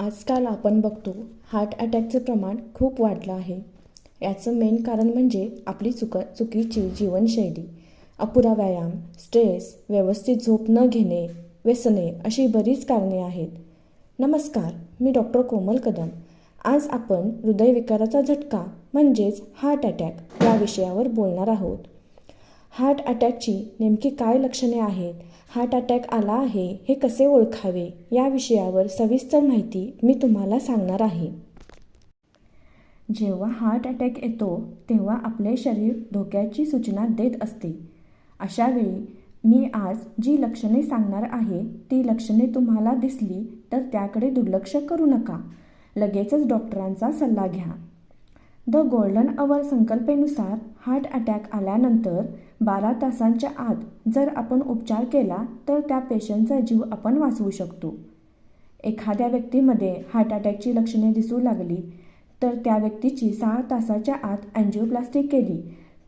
आजकाल आपण बघतो हार्ट अटॅकचं प्रमाण खूप वाढलं आहे. याचं मेन कारण म्हणजे आपली चुक चुकीची जीवनशैली. अपुरा व्यायाम स्ट्रेस व्यवस्थित झोप न घेणे व्यसने अशी बरीच कारणे आहेत. नमस्कार मी डॉक्टर कोमल कदम. आज आपण हृदयविकाराचा झटका म्हणजेच हार्ट अटॅक या विषयावर बोलणार आहोत. हार्ट अटॅकची नेमकी काय लक्षणे आहेत? हार्ट अटॅक आला आहे हे कसे ओळखावे? या विषयावर सविस्तर माहिती मी तुम्हाला सांगणार आहे. जेव्हा हार्ट अटॅक येतो तेव्हा आपले शरीर धोक्याची सूचना देत असते. अशावेळी मी आज जी लक्षणे सांगणार आहे ती लक्षणे तुम्हाला दिसली तर त्याकडे दुर्लक्ष करू नका. लगेचच डॉक्टरांचा सल्ला घ्या. द गोल्डन अवर संकल्पेनुसार हार्ट अटॅक आल्यानंतर बारा तासांच्या आत जर आपण उपचार केला तर त्या पेशंटचा जीव आपण वाचवू शकतो. एखाद्या व्यक्तीमध्ये हार्ट अटॅकची लक्षणे दिसू लागली तर त्या व्यक्तीची सहा तासाच्या आत अँजिओप्लास्टिक केली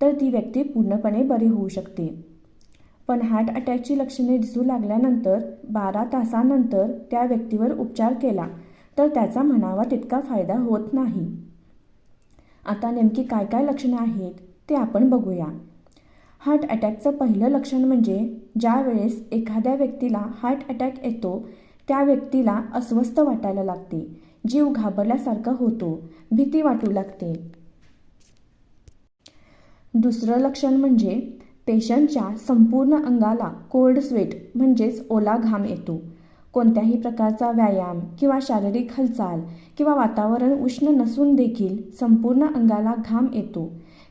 तर ती व्यक्ती पूर्णपणे बरी होऊ शकते. पण हार्ट अटॅकची लक्षणे दिसू लागल्यानंतर बारा तासानंतर त्या व्यक्तीवर उपचार केला तर त्याचा म्हणावा तितका फायदा होत नाही. आता नेमकी काय काय लक्षणे आहेत ते आपण बघूया. हार्ट अटॅकचं पहिलं लक्षण म्हणजे ज्या वेळेस एखाद्या व्यक्तीला हार्ट अटॅक येतो त्या व्यक्तीला अस्वस्थ वाटायला लागते जीव घाबरल्यासारखा होतो भीती वाटू लागते. दुसरं लक्षण म्हणजे पेशंटच्या संपूर्ण अंगाला कोल्ड स्वेट म्हणजेच ओला घाम येतो. कोणत्याही प्रकारचा व्यायाम किंवा शारीरिक हालचाल किंवा वातावरण उष्ण नसून देखील संपूर्ण अंगाला घाम येतो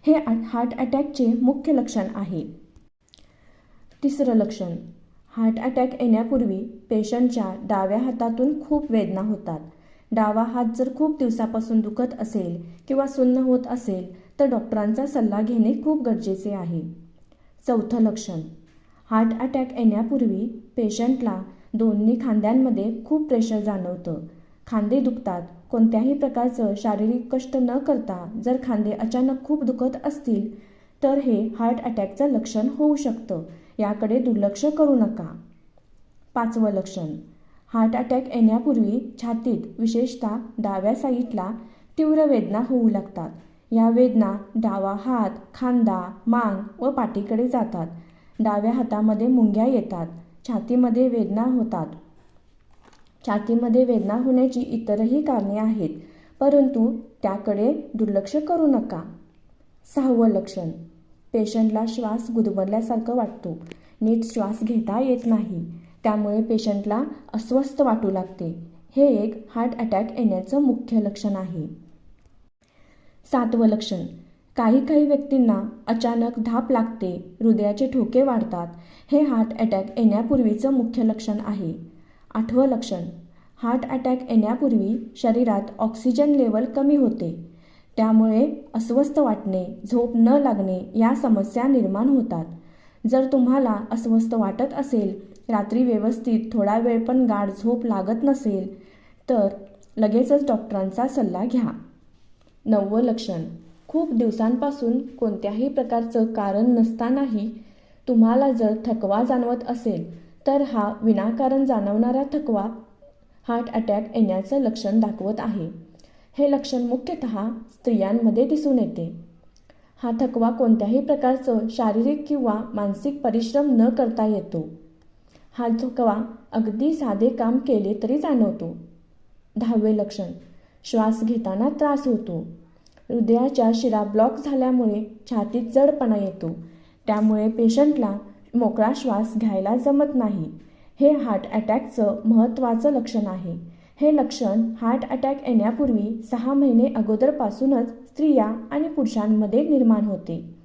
हे हार्ट अटॅकचे मुख्य लक्षण आहे. तिसरं लक्षण हार्ट अटॅक येण्यापूर्वी पेशंटच्या डाव्या हातातून खूप वेदना होतात. डावा हात जर खूप दिवसापासून दुखत असेल किंवा सुन्न होत असेल तर डॉक्टरांचा सल्ला घेणे खूप गरजेचे आहे. चौथं लक्षण हार्ट अटॅक येण्यापूर्वी पेशंटला दोन्ही खांद्यांमध्ये खूप प्रेशर जाणवतं. खांदे दुखतात. कोणत्याही प्रकारचं शारीरिक कष्ट न करता जर खांदे अचानक खूप दुखत असतील तर हे हार्ट अटॅकचं लक्षण होऊ शकतं. याकडे दुर्लक्ष करू नका. पाचवं लक्षण. हार्ट अटॅक येण्यापूर्वी छातीत विशेषतः डाव्या साईडला तीव्र वेदना होऊ लागतात. या वेदना डावा हात खांदा मांग व पाठीकडे जातात. डाव्या हातामध्ये मुंग्या येतात. छातीमध्ये वेदना होतात. छातीमध्ये वेदना होण्याची इतरही कारणे आहेत परंतु त्याकडे दुर्लक्ष करू नका. सहावं लक्षण. पेशंटला श्वास गुदमरल्यासारखं वाटतो. नीट श्वास घेता येत नाही. त्यामुळे पेशंटला अस्वस्थ वाटू लागते. हे एक हार्ट अटॅक येण्याचं मुख्य लक्षण आहे. सातवं लक्षण. काही काही व्यक्तींना अचानक धाप लागते हृदयाचे ठोके वाढतात हे हार्ट अटॅक येण्यापूर्वीचं मुख्य लक्षण आहे. आठवं लक्षण हार्ट अटॅक येण्यापूर्वी शरीरात ऑक्सिजन लेवल कमी होते. त्यामुळे अस्वस्थ वाटणे झोप न लागणे या समस्या निर्माण होतात. जर तुम्हाला अस्वस्थ वाटत असेल रात्री व्यवस्थित थोडा वेळ पण गाढ झोप लागत नसेल तर लगेचच डॉक्टरांचा सल्ला घ्या. नववं लक्षण खूप दिवसांपासून कोणत्याही प्रकारचं कारण नसतानाही तुम्हाला जर थकवा जाणवत असेल तर हा विनाकारण जाणवणारा थकवा हार्ट अटॅक येण्याचं लक्षण दाखवत आहे. हे लक्षण मुख्यतः स्त्रियांमध्ये दिसून येते. हा थकवा कोणत्याही प्रकारचं शारीरिक किंवा मानसिक परिश्रम न करता येतो. हा थकवा अगदी साधे काम केले तरी जाणवतो. दहावे लक्षण श्वास घेताना त्रास होतो. हृदयाच्या शिरा ब्लॉक झाल्यामुळे छातीत जडपणा येतो. त्यामुळे पेशंटला मोकळा श्वास घ्यायला जमत नाही. हे हार्ट अटॅकचं महत्त्वाचं लक्षण आहे. हे लक्षण हार्ट अटॅक येण्यापूर्वी सहा महिने अगोदरपासूनच स्त्रिया आणि पुरुषांमध्ये निर्माण होते.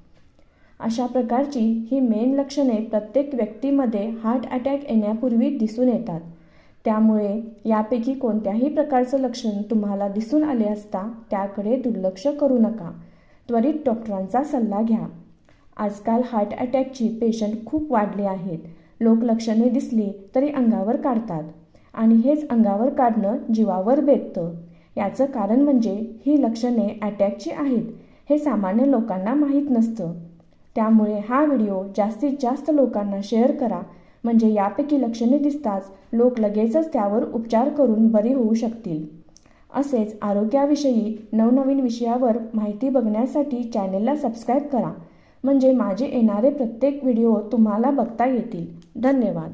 अशा प्रकारची ही मेन लक्षणे प्रत्येक व्यक्तीमध्ये हार्ट अटॅक येण्यापूर्वी दिसून येतात. त्यामुळे यापैकी कोणत्याही प्रकारचं लक्षण तुम्हाला दिसून आले असता त्याकडे दुर्लक्ष करू नका. त्वरित डॉक्टरांचा सल्ला घ्या. आजकाल हार्ट अटॅकची पेशंट खूप वाढले आहेत. लोक लक्षणे दिसली तरी अंगावर काढतात. आणि हेच अंगावर काढणं जीवावर बेततं. याचं कारण म्हणजे ही लक्षणे अटॅकची आहेत हे सामान्य लोकांना माहीत नसतं. त्यामुळे हा व्हिडिओ जास्तीत जास्त लोकांना शेअर करा. म्हणजे यापैकी लक्षणे दिसताच लोक लगेचच त्यावर उपचार करून बरे होऊ शकतील. असेच आरोग्याविषयी नवनवीन विषयावर माहिती बघण्यासाठी चॅनेलला सबस्क्राईब करा. म्हणजे माझे येणारे प्रत्येक व्हिडिओ तुम्हाला बघता येतील. धन्यवाद.